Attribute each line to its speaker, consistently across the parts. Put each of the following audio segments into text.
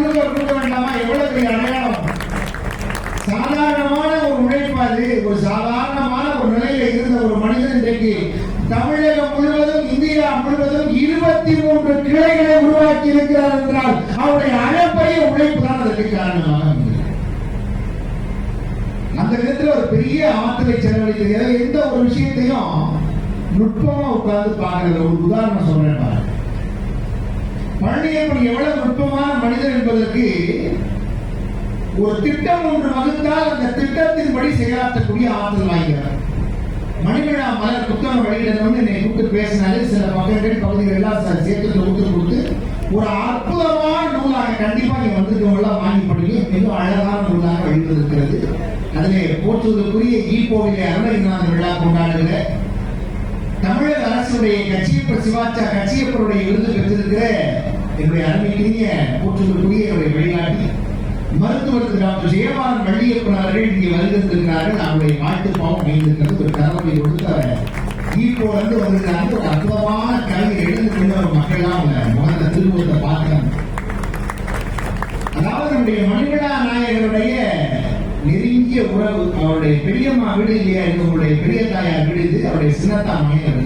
Speaker 1: முழுக்க கொடுக்க வேண்டாமா எவ்வளவு பெரிய அடையாளம்? சாதாரணமான ஒரு உழைப்பாது ஒரு சாதாரணமான ஒரு நிலையில இருந்த ஒரு மனிதன் இன்றைக்கு தமிழகம் முழுவதும் இந்தியா முழுவதும் இருபத்தி மூன்று கிளைகளை உருவாக்கி இருக்கிறார் என்றால் அவருடைய அழப்பைய உழைப்பு தான் அதற்கு காரணமாக அந்த விதத்துல ஒரு பெரிய ஆற்றலை செலவழிக்கிறது எந்த ஒரு விஷயத்தையும் நுட்பமா உட்கார்ந்து பாக்குறது ஒரு உதாரணம் சொல்றேன் பழனியப்பன் எவ்வளவு நுட்பமான மனிதர் என்பதற்கு ஒரு திட்டம் ஒன்று வகுத்தால் அந்த திட்டத்தின்படி செயலாற்றக்கூடிய ஆற்றல் வாய்க்கிறார் மணிவிழா மலர் புத்தகம் வெளியிடணும்னு என்னை கூப்பிட்டு பேசினாலே சில பக்கங்கள் பகுதிகள் எல்லாம் ச- சேர்த்து தொகுத்து கொடுத்து ஒரு அற்புதமான நூலாக கண்டிப்பாக இங்கே வந்திருக்கவங்களாம் வாங்கி படிங்க. மிகவும் அழகான நூலாக வெளிவந்திருக்கிறது. அதிலே போற்றுவதற்குரிய ஈப்போவிலே அருணகிரிநாத விழா கொண்டாடுகிற தமிழக அரசுடைய கட்சியப்பர் சிவாச்சா கட்சியப்பருடைய விருது பெற்றிருக்கிற என்னுடைய அருமையிலேயே போற்றுவதற்குரிய என்னுடைய வழிகாட்டி. மருத்துவர் டாக்டர் ஜெயபாலன் வள்ளியப்பன் அவர்கள் இங்கே வருகின்றிருக்கிறார்கள் அவருடைய வாழ்த்து பாவம் அமைந்திருக்கிறது ஒரு கதவை வந்து வந்திருக்கிறாங்க ஒரு அற்புதமான கலை எழுந்து கொண்டு மக்கள்லாம் அவங்க முகந்த திருமுகத்தை அதாவது நம்முடைய மணிவிழா நாயகருடைய நெருங்கிய உறவு அவருடைய பெரியம்மா வீடு இல்லையா? இவங்களுடைய பெரிய தாயார் வீடு அவருடைய சின்னத்தா மனைவர்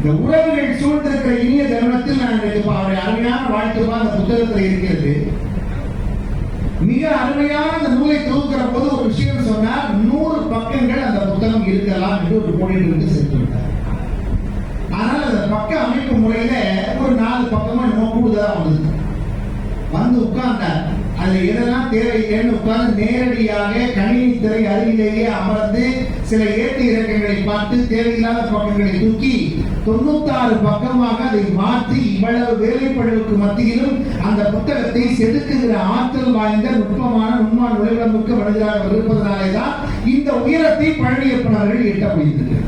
Speaker 1: இந்த உறவுகள் சூழ்ந்திருக்கிற இனிய தருணத்தில் நான் அவரை அருமையான வாழ்த்துமா அந்த புத்தகத்தில் இருக்கிறது. மிக அருமையான அந்த நூலை தொகுக்கிற போது ஒரு விஷயம் சொன்னார் நூறு பக்கங்கள் அந்த புத்தகம் இருக்கலாம் என்று ஒரு கோடிட்டு சேர்த்து ஆனால் அந்த பக்க அமைப்பு முறையில ஒரு நாலு பக்கமா இன்னும் கூடுதலா வந்தது. வந்து உட்கார்ந்தார். அதுல எதெல்லாம் தேவையில்லைன்னு உட்கார்ந்து நேரடியாக கணினி திரை அருகிலேயே அமர்ந்து சில ஏற்ற இறக்கங்களை பார்த்து தேவையில்லாத பக்கங்களை தூக்கி தொண்ணூத்தாறு பக்கமாக அதை மாற்றி இவ்வளவு வேலைப்படுவதற்கு மத்தியிலும் அந்த புத்தகத்தை செதுக்குகிற ஆற்றல் வாய்ந்த நுட்பமான உண்மான் நுழைவிடமிக்க மனிதராக இருப்பதனாலே தான் இந்த உயரத்தை பழனியப்பனர்கள் எட்ட முடிந்தது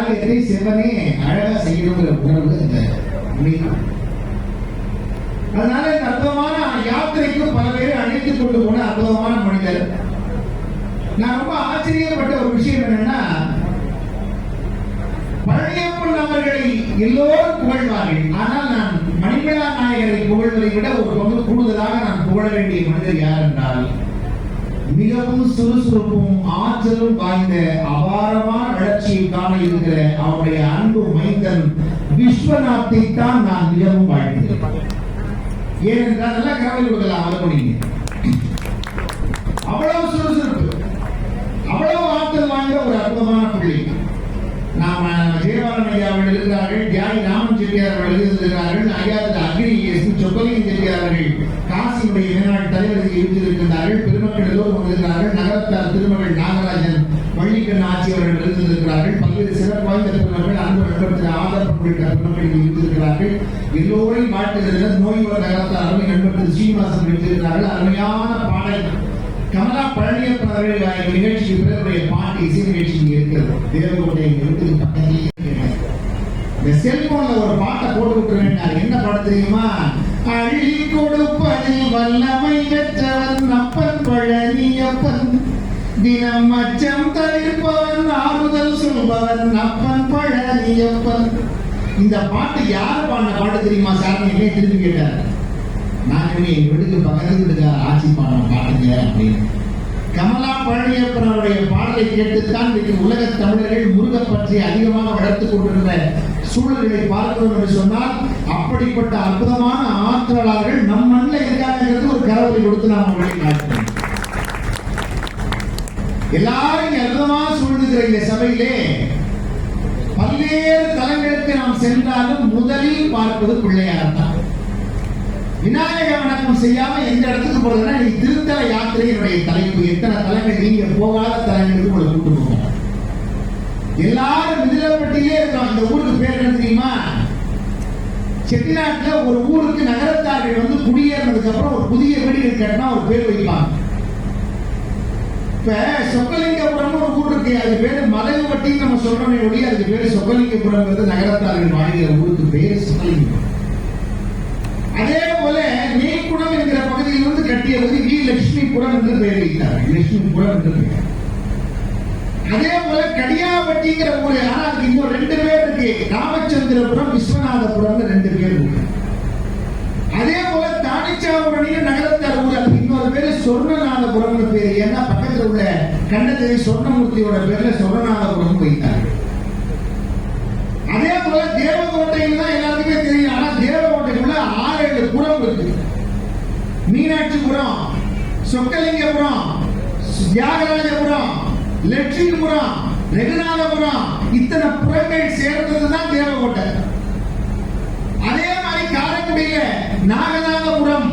Speaker 1: காரியத்தை சிவனே அழகா செய்யணுங்கிற உணர்வு இந்த அதனால இந்த அற்புதமான யாத்திரைக்கு பல பேரை அழைத்துக் கொண்டு போன அற்புதமான மனிதர். நான் ரொம்ப ஆச்சரியப்பட்ட ஒரு விஷயம் என்னன்னா பழனியப்பன் அவர்களை எல்லோரும் புகழ்வார்கள். ஆனால் நான் மணிமேளா நாயகரை புகழ்வதை விட ஒரு பங்கு கூடுதலாக நான் புகழ வேண்டிய மனிதர் யார் என்றால் மிகவும் சுறுசுறுப்பும் ஆற்றலும் வாய்ந்த அபாரமான வளர்ச்சியை காண இருக்கிற அவருடைய அன்பு மைந்தன் விஸ்வநாத்தை தான் நான் மிகவும் வாழ்கிறேன் ஏனென்றால் நல்லா கவலை கொடுக்கலாம் அவர்களுடைய அவ்வளவு சுறுசுறுப்பு அவ்வளவு ஆற்றல் வாய்ந்த ஒரு அற்புதமான பிள்ளை. நாம ஜெயபாலன் ஐயா அவர்கள் இருக்கிறார்கள் தியாகி ராமன் செட்டியார் அவர்கள் எழுதியிருக்கிறார்கள் ஐயாவது அக்னி எஸ் சொக்கலிங்க செட்டியார் அவர்கள் காசியுடைய மேனாள் தலைவர்கள் இருந்திருக்கிறார்கள் வந்திருக்கிறார்கள் திருமகள் நாகராஜன் வள்ளிக்கண் ஆட்சி இருந்திருக்கிறார்கள். பல்வேறு சிறப்பு வாய்ந்த பெருமக்கள் அன்பு நண்பர்கள் ஆதரவு உள்ளிட்ட பெருமக்கள் இருந்திருக்கிறார்கள். எல்லோரையும் வாழ்த்துகிறது நோய்வர் நகரத்தார் அருமை நண்பர் திரு சீனிவாசன் வைத்திருக்கிறார்கள். அருமையான பாடல். கமலா பழனியப்பன் அவர்கள் இந்த நிகழ்ச்சிக்கு பிறகுடைய பாட்டு இசை நிகழ்ச்சி இருக்கிறது. தேவகோட்டை இங்க இருக்குது பக்கத்திலேயே இந்த செல்போன்ல ஒரு பாட்டை போட்டு விட்டுருவேன் என்ன பாட தெரியுமா? அள்ளி கொடுப்பதில் வல்லமை பெற்றவன் அப்பன் பழனியப்பன். தினம் அச்சம் தவிர்ப்பவன் ஆறுதல் சொல்பவன் அப்பன் பழனியப்பன். இந்த பாட்டு யார் பாடின பாட்டு தெரியுமா சார்? என்ன திரும்பி கேட்டார்? நான் இவனை எங்க வீட்டுக்கு பக்கத்து வீட்டுக்கார ஆட்சி பாடம் பாட்டுங்க அப்படின்னு. கமலா பழனியப்பன் அவருடைய பாடலை கேட்டுத்தான் இன்றைக்கு உலக தமிழர்கள் முருக பற்றி அதிகமாக வளர்த்துக் கொண்டிருந்த சூழல்களை பார்க்கிறோம் என்று சொன்னால் அப்படிப்பட்ட அற்புதமான ஆற்றலாளர்கள் நம் மண்ணில் இருக்காங்க முத்துராம் அவர்களை வாழ்த்துகிறேன் எல்லாரும் அற்புதமா சூழ்ந்துகிற இந்த சபையிலே பல்வேறு தலங்களுக்கு நாம் சென்றாலும் முதலில் பார்ப்பது பிள்ளையார் தான் விநாயக வணக்கம் செய்யாம எந்த இடத்துக்கு போறதுன்னா நீ திருத்தல யாத்திரையினுடைய தலைப்பு. எத்தனை தலங்கள் நீங்க போகாத தலங்களுக்கு உங்களை கூட்டு போவோம் எல்லாரும் மிதிலப்பட்டியே இருக்கோம் இந்த ஊருக்கு பேர் என்ன தெரியுமா? செட்டிநாட்டுல ஒரு ஊருக்கு நகரத்தார்கள் வந்து குடியேறினதுக்கு அப்புறம் ஒரு புதிய வீடுகள் கட்டினா ஒரு பேர் வைப்பாங்க. இப்ப சொக்கலிங்கபுரம் ஒரு ஊர் இருக்கு அது பேரு மலைவட்டின்னு நம்ம சொல்றோமே ஒழிய அதுக்கு பேரு சொக்கலிங்கபுரம் நகரத்தாரின் வாழ்கிற ஊருக்கு பேரு சொக்கலிங்கபுரம் அதே போல நெய்க்குளம் என்கிற பகுதியில் வந்து கட்டியது வி லட்சுமிபுரம் என்று பெயர் லட்சுமி லட்சுமிபுரம் என்று பெயர். அதே போல கடியாபட்டிங்கிற ஊர் ஆனா அதுக்கு இன்னும் ரெண்டு பேர் இருக்கு ராமச்சந்திரபுரம் விஸ்வநாதபுரம் ரெண்டு பேர் இருக்கு. அதே போல தானிச்சாபுரணியும் நகரத்தார் ஊர் அதுக்கு இன்னொரு பேரு சொர்ணநாதபுரம்னு பேரு ஏன்னா பக்கத்துல உள்ள கண்டத்தை சொர்ணமூர்த்தியோட பேர்ல சொர்ணநாதபுரம் வைத்தார்கள் அதே போல தேவகோட்டையில் தான் எல்லாத்துக்குமே தெரியும். ஆனா தேவகோட்டைக்குள்ள ஆறு ஏழு புறம் இருக்கு. மீனாட்சிபுரம் சொக்கலிங்கபுரம் தியாகராஜபுரம் லட்சுமிபுரம் ரெகுநாதபுரம் இத்தனை புறங்கள் சேர்ந்தது தான் தேவகோட்டை. அதே மாதிரி காரைக்குடியில நாகநாதபுரம்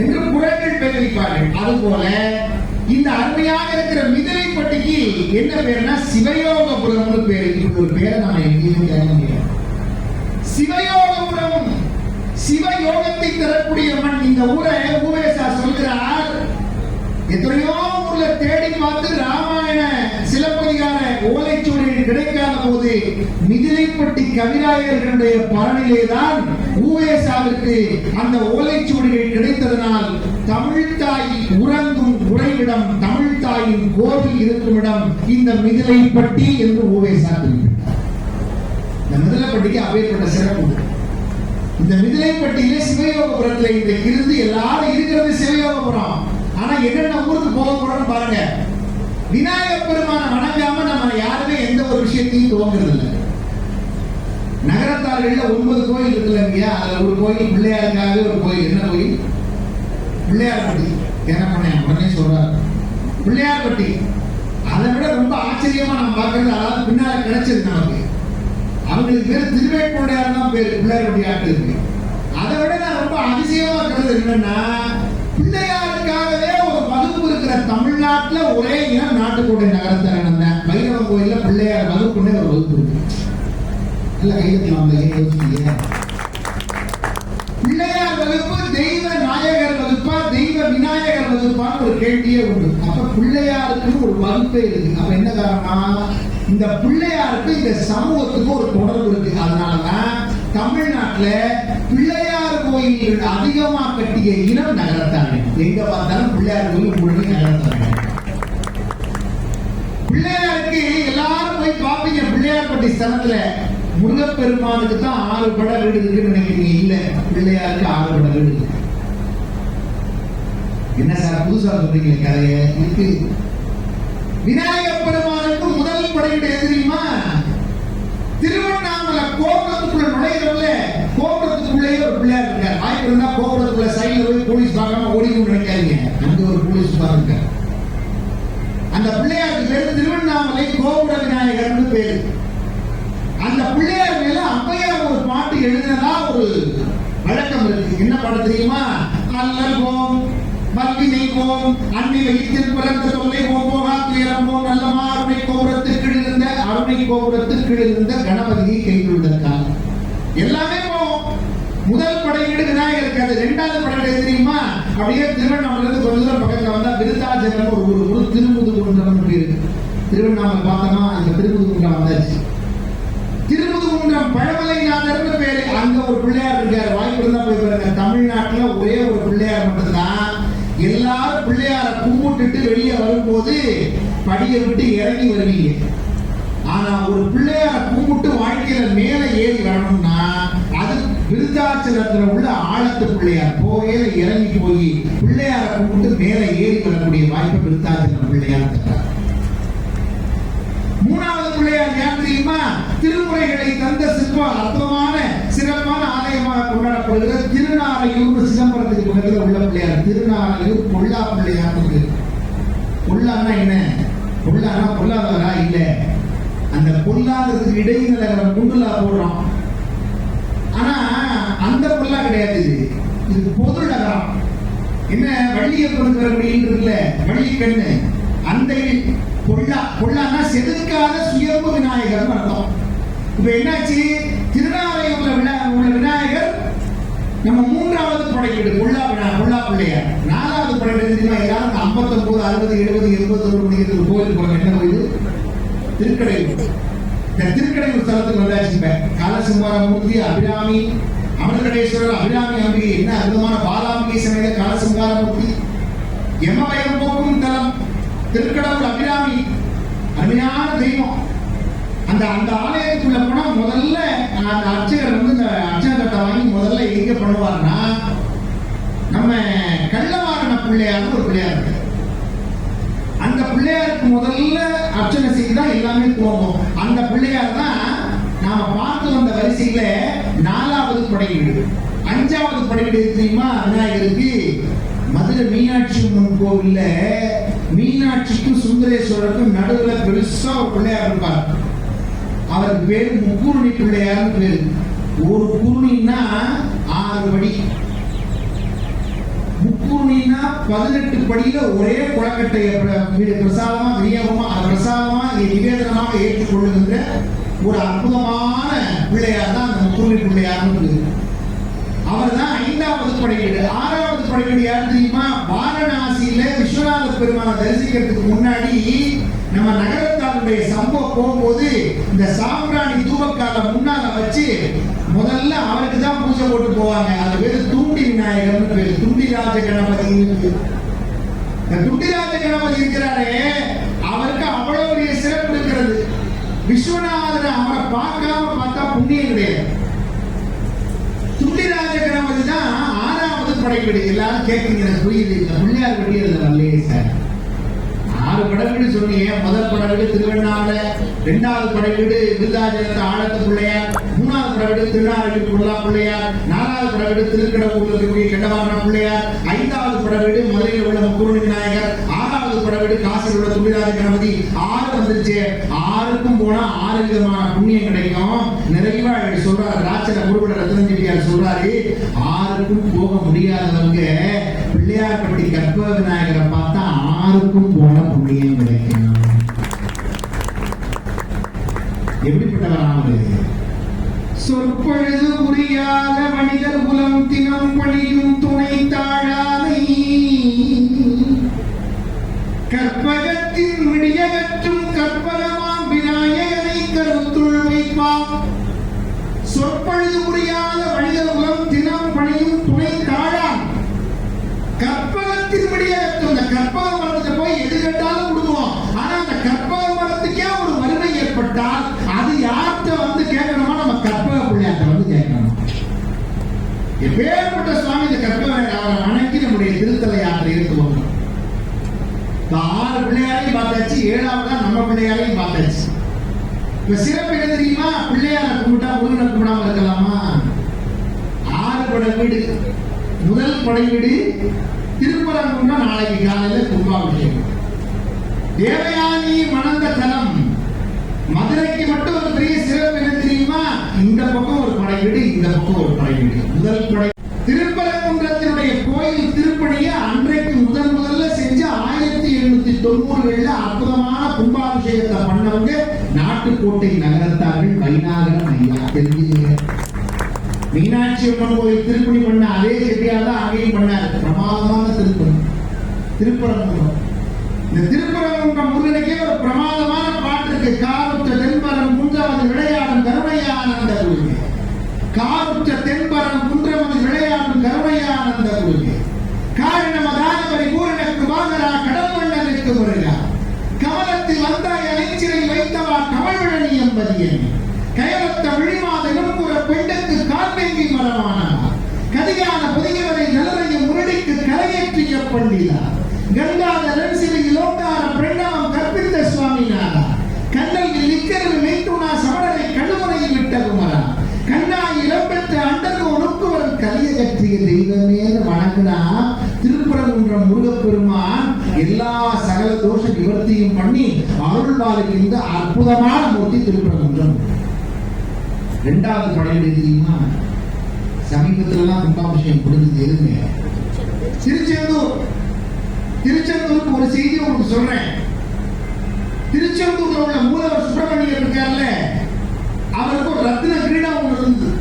Speaker 1: என்று புறங்கள் பெயரிப்பார்கள். அதுபோல இந்த அருமையாக இருக்கிற மிதிலைப்பட்டிக்கு என்ன பேருனா சிவயோகபுரம்னு பேரு. இப்படி ஒரு பேரை நம்ம எங்கேயும் கேட்க முடியாது சிவயோகபுரம் சிவயோகத்தை தரக்கூடிய மண். இந்த ஊரை ஊவேசா சொல்கிறார். எத்தனையோ ஊர்ல தேடி பார்த்து ராமாயண சிலப்பதிகார ஓலைச்சுவடிகள் கிடைக்காத போது மிதிலைப்பட்டி கவிராயர்களுடைய பரணிலேதான் ஊவேசாவிற்கு அந்த ஓலைச்சுவடிகள் கிடைத்ததனால் தமிழ் தாய் உறங்கும் உறைவிடம் தமிழ் தாயின் கோவில் இருக்கும் இடம் இந்த மிதிலைப்பட்டி என்று ஊவேசா குறிப்பிட்டார். இந்த மிதிலைப்பட்டிக்கு அப்பேற்பட்ட சிறப்பு இந்த மிதிலைப்பட்டியிலே சிவயோகபுரத்தில் இந்த இருந்து எல்லாரும் இருக்கிறது சிவயோகபுரம். ஆனா என்னென்ன ஊருக்கு போக போறோம்னு பாருங்க. விநாயகப் பெருமான வணங்காம நம்ம யாருமே எந்த ஒரு விஷயத்தையும் துவங்குறது இல்லை நகரத்தார்கள்ல ஒன்பது கோயில் இருக்குல்ல இல்லையா அதுல ஒரு கோயில் பிள்ளையாருக்காக ஒரு கோயில். என்ன கோயில்? பிள்ளையார்பட்டி. என்ன பண்ண? உடனே சொல்றாரு. பிள்ளையார்பட்டி. அதை விட ரொம்ப ஆச்சரியமா நம்ம பார்க்கறது அதாவது பின்னால் கிடைச்சது நமக்கு. அவங்களுக்கு பேர் திருவேட்புடையார் தான் பேர். பிள்ளையாருடைய ஆட்டு இருக்கு. அதை விட நான் ரொம்ப அதிசயமா இருக்கிறது என்னன்னா பிள்ளையாருக்காகவே ஒரு தமிழ்நாட்டுல ஒரே இனம் நாட்டுக்கோட்டை நகரத்தரன் தான் பைரவன் கோயில்ல பிள்ளையார் வகுப்புன்னே ஒரு வகுப்பு இருக்கு. நல்ல கையெழுத்து பிள்ளையார் வகுப்பு தெய்வ நாயகர் வகுப்பா தெய்வ விநாயகர் வகுப்பான்னு ஒரு கேள்வியே உண்டு. அப்ப பிள்ளையாருக்குன்னு ஒரு வகுப்பே இருக்கு. அப்ப என்ன காரணம் இந்த பிள்ளையாருக்கு இந்த சமூகத்துக்கு ஒரு தொடர்பு இருக்கு. அதனாலதான் தமிழ்நாட்டுல பிள்ளை கோயில்கள் அதிகமா கட்டிய இனம் நகரத்தார்கள் எங்க பார்த்தாலும் பிள்ளையார் கோயில் முழுமை நகரத்தார்கள் பிள்ளையாருக்கு எல்லாரும் போய் பார்ப்பீங்க பிள்ளையார்பட்டி ஸ்தலத்துல. முருகப்பெருமானுக்கு தான் ஆறு பட வீடு இருக்குன்னு நினைக்கிறீங்க. இல்ல பிள்ளையாருக்கு ஆறு பட வீடு என்ன சார் புதுசா சொல்றீங்க கதையை? இருக்கு. விநாயகப் பெருமானுக்கு முதல் படையிட எது தெரியுமா? திருவண்ணாமலை கோபுரத்துக்குள்ள நுழைகிறவங்கள கோபுரத்துக்குள்ளேயே ஒரு பிள்ளையார் இருக்கார். வாய்ப்பு இருந்தா கோபுரத்துக்குள்ள சைடுல போய் போலீஸ் பார்க்காம ஓடிக்கணும் நினைக்காதீங்க அந்த ஒரு போலீஸ் இருக்கார். அந்த பிள்ளையாருக்கு பேரு திருவண்ணாமலை கோபுர விநாயகர்னு பேரு. அந்த பிள்ளையார் மேல அம்மையார் ஒரு பாட்டு எழுதினதா ஒரு வழக்கம் இருக்கு. என்ன பாடம் தெரியுமா? நல்ல போம் வல்வினை போம் அன்னை வயிற்றில் பிறந்த தொல்லை போம் போகா துயரம் நல்லமா அருணை கோபுரத்துக்கு இருந்த அருணை கோபுரத்துக்கு இருந்த கணபதியை கைவிடுவதற்காக எல்லாமே போவோம் முதல் படையீடு விநாயகருக்கு அது ரெண்டாவது படையீடு தெரியுமா? அப்படியே திருவண்ணாமலேருந்து கொஞ்ச தூரம் பக்கத்துல வந்தா விருத்தாச்சலம் ஒரு ஒரு ஊர் திருமுதுகுன்றம் இருக்கு. திருவண்ணாமலை பார்த்தோமா? அந்த திருமுதுகுன்றம் வந்தாச்சு. திருமுதுகுன்றம் பழமலைநாதர்னு பேரு. அங்க ஒரு பிள்ளையார் இருக்காரு. வாய்ப்பு இருந்தா போய் பாருங்க. தமிழ்நாட்டுல ஒரே ஒரு பிள்ளையார் மட்டும்தான். எல்லாரும் பிள்ளையார கும்பிட்டுட்டு வெளியே வரும்போது படியை விட்டு இறங்கி வருவீங்க ஆனா ஒரு பிள்ளையார கும்பிட்டு வாழ்க்கையில மேல ஏறி வரணும்னா அது விருத்தாச்சலத்துல உள்ள ஆழத்து பிள்ளையார் போகையில இறங்கி போய் பிள்ளையார கும்பிட்டு மேல ஏறி வரக்கூடிய வாய்ப்பு விருத்தாச்சலம் பிள்ளையார் தர்றார். மூணாவது பிள்ளையார் யார் தெரியுமா? திருமுறைகளை தந்த சிற்ப அற்புதமான சிறப்பான ஆலயமாக கொண்டாடப்படுகிறது. திருநாரையூர் சிதம்பரத்துக்கு பக்கத்தில் உள்ள பிள்ளையார். திருநாரையூர் பொல்லா பிள்ளையார் பொல்லானா என்ன? பொல்லானா பொல்லாதவரா? இல்ல. அந்த பொல்லாததுக்கு இடைநிலகிற குண்டுலா போடுறோம். ஆனா அந்த பொல்லா கிடையாது. இது பொது நகரம். என்ன வள்ளியை வரக்கூடிய இருக்குல்ல? வள்ளி கண்ணு அந்த பொல்லா கொள்ளானா செதுக்காத சுயம்பு விநாயகர் அர்த்தம். இப்ப என்னாச்சு? திருநாரையூர்ல விழா உள்ள விநாயகர் நம்ம மூன்றாவது படையீடு பொல்லா விழா பொல்லா பிள்ளையார். நாலாவது படையீடு தெரியுமா? எல்லாரும் ஐம்பத்தொன்பது அறுபது எழுபது எண்பது ஒரு மணிக்கு கோயில் போறாங்க என்ன கோயில்? திருக்கடையூர். இந்த திருக்கடையூர் ஸ்தலத்துக்கு வந்தாச்சு இப்ப. காலசிம்மாரமூர்த்தி அபிராமி அமிர்தகடேஸ்வரர் அபிராமி அம்பிகை என்ன அற்புதமான பாலாம்பிகை சமேத காலசிம்மாரமூர்த்தி யமபயம் போக்கும் தலம். திருக்கடவுள் அபிராமி அருமையான தெய்வம். அந்த அந்த ஆலயத்துக்குள்ள போனா முதல்ல அந்த அர்ச்சகர் வந்து இந்த அர்ச்சகத்தை வாங்கி முதல்ல எங்க பண்ணுவார்னா நம்ம கள்ளவாரண பிள்ளையார்னு ஒரு பிள்ளையார் இருக்கு. அந்த பிள்ளையாருக்கு முதல்ல அர்ச்சனை செய்து தான் எல்லாமே போகும். அந்த பிள்ளையார் தான் நாம பார்த்து வந்த வரிசையில நாலாவது படையீடு. அஞ்சாவது படையீடு தெரியுமா? விநாயகருக்கு. மதுரை மீனாட்சி அம்மன் கோவில்ல மீனாட்சிக்கும் சுந்தரேஸ்வரருக்கும் நடுவுல பெருசா ஒரு பிள்ளையார் இருப்பார். அவருக்கு பேரு முக்கூர்ணி பிள்ளையார்னு பேரு. ஒரு குருணின்னா ஆறு படி. முக்குருணின்னா பதினெட்டு படியில ஒரே குளக்கட்டையை பிரசாதமா விநியோகமா அது பிரசாதமா நிவேதனமாக ஏற்றுக்கொள்ளுகின்ற ஒரு அற்புதமான பிள்ளையார் தான் அந்த முக்கூர்ணி பிள்ளையார்னு அவர் தான் ஐந்தாவது படைவீடு ஆறாவது படைவீடு யார் தெரியுமா வாரணாசியில விஸ்வநாத பெருமானை தரிசிக்கிறதுக்கு முன்னாடி நம்ம நகரத்தாருடைய சம்பவம் போகும்போது இந்த சாம்பிராணி தூபக்கால முன்னால வச்சு முதல்ல அவருக்கு தான் பூஜை போட்டு போவாங்க. அது பேரு தூண்டி விநாயகர்னு பேரு. துண்டிராஜ கணபதி பேரு. துண்டிராஜ கணபதி இருக்கிறாரே அவருக்கு அவ்வளவு பெரிய சிறப்பு இருக்கிறது விஸ்வநாதர் அவரை பார்க்காம பார்த்தா புண்ணியம் கிடையாது துண்டிராஜ கணபதி தான் ஆறாவது எல்லாரும் கேட்குறீங்க எனக்கு புரியுது இந்த பிள்ளையார் அதில் வரலையே சார் ஆறு படைவீடு சொன்னீங்க. முதல் படைவீடு திருவண்ணாமலை இரண்டாவது படைவீடு விருதாச்சலத்து ஆழத்து பிள்ளையார் மூணாவது படைவீடு திருநாரையூர் புல்லா பிள்ளையார் நாலாவது படைவீடு திருக்கடவுர்ல இருக்கக்கூடிய கண்டவாரண பிள்ளையார் ஐந்தாவது படைவீடு மதுரையில் உள்ள முக்கூர் விநாயகர் ஆறாவது படைவீடு காசில் உள்ள தொழிலாளி கணபதி. ஆறு வந்துருச்சு. ஆறுக்கும் போனா ஆறு விதமான புண்ணியம் கிடைக்கும். நிறைவா சொல்றாரு. ராச்சர குருபட ரத்ன செட்டியார் சொல்றாரு. ஆறுக்கும் போக முடியாதவங்க பிள்ளையார்பட்டி கற்ப விநாயகரை பார்த்தா ஆறுக்கும் போன புண்ணியம் கிடைக்கும். எப்படிப்பட்டவரானது சொற்பொழுது புரியாத மனிதர் குலம் தினம் பணியும் துணை தாழா கற்பகத்தின் விடியகற்றும் கற்பகமாம் விநாயகனை கருத்துள் வைப்பாம் சொற்பொழுது புரியாத மனிதர் தினம் பணியும் துணை தாழான் கற்பகத்தின் விடியகற்றும் இந்த கற்பக மரத்தை போய் எது கேட்டாலும் கொடுக்குவோம் ஆனா அந்த கற்பக மரத்துக்கே ஒரு வறுமை ஏற்பட்டால் அது யார்கிட்ட வந்து கேட்கணுமா நம்ம கற்பக பிள்ளையாட்ட வந்து கேட்கணும். எப்பேற்பட்ட சுவாமி இந்த கற்பக அவரை வணங்கி நம்முடைய திருத்தலை யாத்திரை இருக்குவாங்க ஆறு பிள்ளையாரையும் பார்த்தாச்சு ஏழாவதா நம்ம பிள்ளையாரையும் பார்த்தாச்சு. இப்ப சிறப்பு என்ன தெரியுமா? பிள்ளையார கும்பிட்டா முருகனை கும்பிடாம இருக்கலாமா? ஆறு படை வீடு. முதல் படை வீடு திருப்பரங்குன்னா நாளைக்கு காலையில கும்பாபிஷேகம். தேவயானி மணந்த தலம். மதுரைக்கு மட்டும் ஒரு பெரிய சிறப்பு என்ன தெரியுமா? இந்த பக்கம் ஒரு படை வீடு இந்த பக்கம் ஒரு படை வீடு. முதல் படை திருப்பரங்குன்றத்தினுடைய கோயில் திருப்பணியை அன்றைக்கு முதல் முதல் தொண்ணூறுகள்ல அற்புதமான கும்பாபிஷேகத்தை பண்ணவங்க நாட்டுக்கோட்டை நகரத்தார்கள் வைநாகரம் ஐயா. தெரிஞ்சுங்க மீனாட்சி அம்மன் கோயில் திருப்பணி பண்ண அதே செட்டியார் தான் அங்கேயும் பண்ணாரு. பிரமாதமான திருப்பணி. திருப்பரங்குன்றம். இந்த திருப்பரங்குன்றம் முருகனுக்கே ஒரு பிரமாதமான பாட்டு இருக்கு. காருற்ற தென்பரம் குன்றமது விளையாடும் கருமையானந்த குருவே. காருற்ற தென்பரம் குன்றமது விளையாடும் கருணையானந்த குருவே. காரணமதான பரிபூரணக்கு வாங்கரா கடல் கேட்க வருகிறார் கமலத்தில் வந்த இளைஞரில் வைத்தவா கமல்விழனி என்பது என்ன? கயலத்த விழிமாத இனப்புற பெண்டுக்கு கார்பெங்கி மரமானார் கதியான புதியவரை நிலரைய முரடிக்கு கரையேற்றிய பண்டிதார் கங்காத ரன்சிலை லோட்டார பிரணவம் கற்பித்த சுவாமிநாதா? கண்ணல் நிக்கரில் மெய்த்துணா சமணரை கடுமுறையில் விட்டகுமரா? கண்ணா இடம்பெற்ற அண்டர் ஒடுக்குவன் கலியகற்றிய தெய்வமே வணங்குனா திருப்பரங்குன்ற முருகப்பெருமான் எல்லா சகல தோஷ நிவர்த்தியும் பண்ணி அருள் பாலிக்கின்ற அற்புதமான மூர்த்தி திருப்பரங்குன்றம். ரெண்டாவது படையல் எது தெரியுமா சமீபத்துலலாம் கும்பாபிஷேகம் கொடுத்தது எதுங்க திருச்செந்தூர். திருச்செந்தூருக்கு ஒரு செய்தி உங்களுக்கு சொல்றேன். திருச்செந்தூர்ல உள்ள மூலவர் சுப்பிரமணியர் இருக்கார்ல அவருக்கு ஒரு ரத்தின கிரீடம் ஒன்று இருந்தது.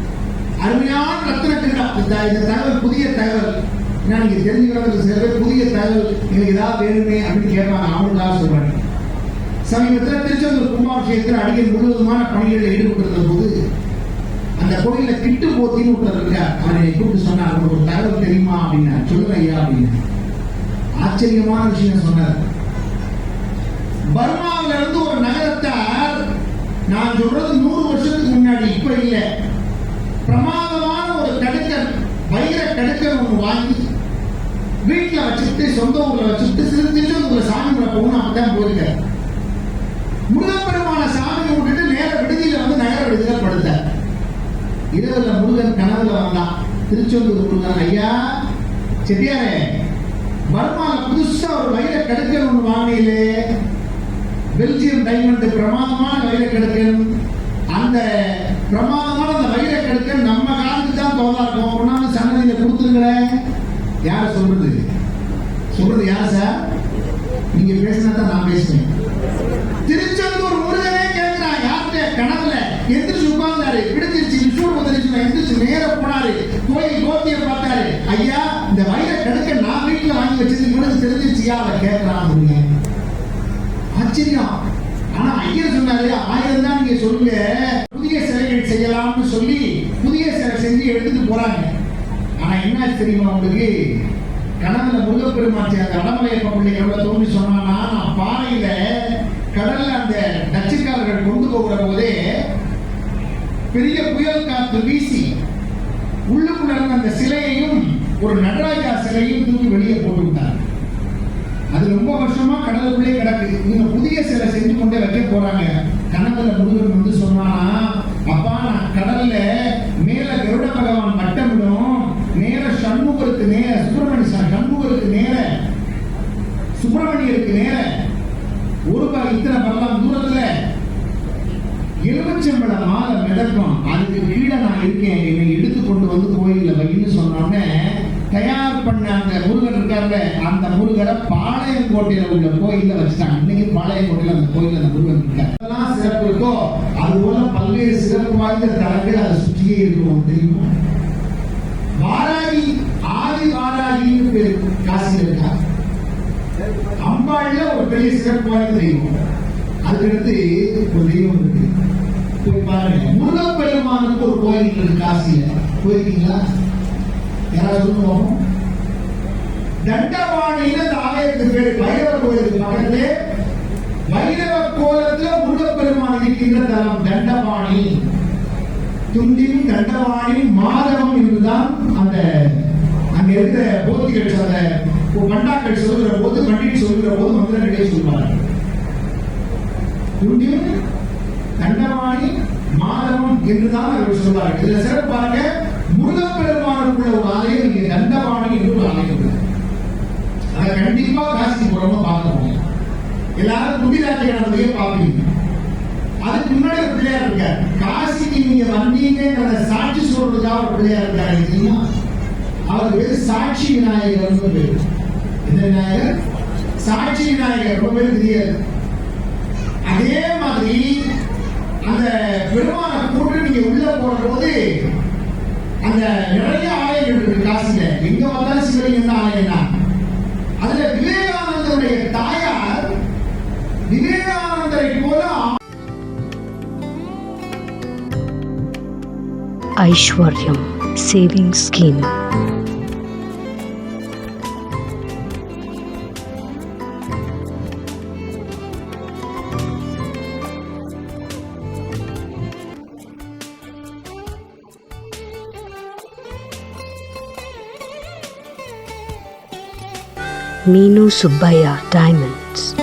Speaker 1: அருமையான ரத்தின கிரீடம். இந்த இந்த தகவல் புதிய தகவல். ஏன்னா நீங்க தெரிஞ்சுக்கணும் சில பேர் புதிய தகவல் எனக்கு ஏதாவது வேணுமே அப்படின்னு கேட்பாங்க. அவங்களுக்காக சொல்றாங்க. சமீபத்தில் திருச்செந்தூர் கும்பாபிஷேகத்தில் அடிக்கடி முழுவதுமான பணிகளில் ஈடுபட்டிருந்த போது அந்த கோயில்ல கிட்டு போத்தின்னு ஒருத்தர் இருக்கார். அவரை கூப்பிட்டு சொன்னார் ஒரு தகவல் தெரியுமா? அப்படின்னா. சொல்லுங்க ஐயா அப்படின்னு. ஆச்சரியமான விஷயம் சொன்னார். பர்மாவில இருந்து ஒரு நகரத்தார் நான் சொல்றது நூறு வருஷத்துக்கு முன்னாடி இப்ப இல்லை. பிரமாதமான ஒரு கடுக்கன் வைர கடுக்கன் ஒன்று வாங்கி வீட்டில் வச்சுட்டு சொந்த ஊரில் வச்சுட்டு சிறு திருச்செந்தூர்ல சாமி கும்பிட போகணும் அப்படிதான் போயிருக்காரு. முருகப்பெருமான சாமி விட்டுட்டு நேர விடுதியில வந்து நகர விடுதியில படுத்த. இரவுல முருகன் கனவுல வந்தான். திருச்செந்தூர் முருகன் ஐயா செட்டியாரே பர்மால புதுசா ஒரு வைர கடுக்கன் ஒன்று வாங்கினீங்களே. பெல்ஜியம் டைமண்ட் பிரமாதமான வைர கடுக்கன் அந்த பிரமாதமான அந்த வைர கடுக்கன் நம்ம காலத்துக்கு தான் தோதா இருக்கும். ஒன்னா சன்னதியில கொடுத்துருங்களேன் யார் சொல்றது? சொல்றது யார் சார் நீங்க பேசினா தான் நான் பேசுவேன். திருச்செந்தூர் முருகனே கேட்கிறான். யார்கிட்ட? கனவுல எந்திரிச்சு உட்கார்ந்தாரு. விடுதிச்சு விஷ்ணு வந்துருச்சு எந்திரிச்சு நேர போனாரு. கோயில் கோத்திய பார்த்தாரு. ஐயா இந்த வயிற கடுக்க நான் வீட்டுல வாங்கி வச்சது முருகன் தெரிஞ்சிருச்சியா அவ கேட்கிறான் முருகன் ஆச்சரியம். ஆனா ஐயர் சொன்னாரு ஆயிரம் தான் நீங்க சொல்லுங்க. புதிய சிலைகள் செய்யலாம்னு சொல்லி புதிய சிலை செஞ்சு எடுத்துட்டு போறாங்க. ஆனா என்ன தெரியுமா உங்களுக்கு? கனவுல முருகப்பெருமாச்சி அந்த அடமலையப்ப பிள்ளை எவ்வளவு தோண்டி சொன்னான்னா நான் பாறையில கடல்ல அந்த டச்சுக்காரர்கள் கொண்டு போகிற போதே பெரிய புயல் காத்து வீசி உள்ளுக்குள்ள இருந்த அந்த சிலையையும் ஒரு நடராஜா சிலையும் தூக்கி வெளியே போட்டு விட்டாங்க. அது ரொம்ப வருஷமா கடலுக்குள்ளே கிடக்கு. இவங்க புதிய சிலை செஞ்சு கொண்டே வைக்க போறாங்க. கனவுல முருகன் வந்து சொன்னானா அப்பா நான் கடல்ல சுப்பிரமணியருக்கு நேர ஒரு ப- இத்தனை பரலாம் தூரத்துல? எலுமிச்சம்பழ மாலை மிதக்கும். அதுக்கு கீழே நான் இருக்கேன். என்னை எடுத்து கொண்டு வந்து கோயிலில் வைன்னு சொன்னோடனே தயார் பண்ண அந்த முருகன் இருக்கார்ல அந்த முருகரை பாளையங்கோட்டையில உள்ள கோயிலில் வச்சுட்டாங்க. இன்னைக்கு பாளையங்கோட்டையில அந்த கோயிலில் அந்த முருகன் இருக்கார். அதெல்லாம் சிறப்பு இருக்கோ? அது போல பல்வேறு சிறப்பு வாய்ந்த தலங்கள் அதை சுற்றியே இருக்கும். தெரியுமா? வாராகி ஆதி வாராகின்னு பேர் காசியில் இருக்காங்க. அம்பாள்ல ஒரு பெரிய சிறப்பு வாய்ந்த தெய்வம். அதுக்கடுத்து ஒரு தெய்வம் இருக்கு. போய் பாருங்க. முருகப்பெருமானுக்கு ஒரு கோயில் இருக்கு காசியில. போயிருக்கீங்களா? யாராவது சொல்லுவோம் தண்டவாணியில இந்த ஆலயத்துக்கு பேரு பைரவ கோயிலுக்கு பக்கத்துல வைரவ கோலத்துல முருகப்பெருமான் இருக்கின்ற தலம் தண்டபாணி. துண்டியும் தண்டவாணியும் மாதவம் என்றுதான் அந்த அங்க இருக்கிற போத்திகள் அந்த பண்டாக்கள் சொல்லுகிற போது பண்டிட் சொல்லுகிற போது மந்திரங்களே சொல்வார்கள் தண்டவாணி மாதவன் என்றுதான் அவர்கள் சொல்வார்கள். இதுல சிறப்பாக முருகப்பெருமானுக்குள்ள ஒரு ஆலயம் நீங்க தண்டவாணி என்று ஒரு ஆலயம் இருக்கு அதை கண்டிப்பா காசி போறவங்க பார்க்க முடியும் எல்லாரும் குடிராஜ கணபதியை பார்ப்பீங்க அதுக்கு முன்னாடி ஒரு பிள்ளையார் இருக்கார். காசிக்கு நீங்க வந்தீங்கன்றத சாட்சி சொல்றதுக்காக ஒரு பிள்ளையார் இருக்காரு அவர் பேரு சாட்சி விநாயகர் பேரு. என்ன விநாயகர் சாட்சி விநாயகர் ரொம்ப பேருக்கு தெரியாது. அதே மாதிரி அந்த பெருமான கூட்டு நீங்க உள்ள போற போது அந்த நிறைய ஆலயங்கள் இருக்கு காசில எங்க பார்த்தாலும் சிவலிங்கம் தான் ஆலயம் தான் அதுல விவேகானந்தருடைய தாயார் விவேகானந்தரை போல
Speaker 2: Aishwaryam saving scheme Meenu Subbaya Diamonds.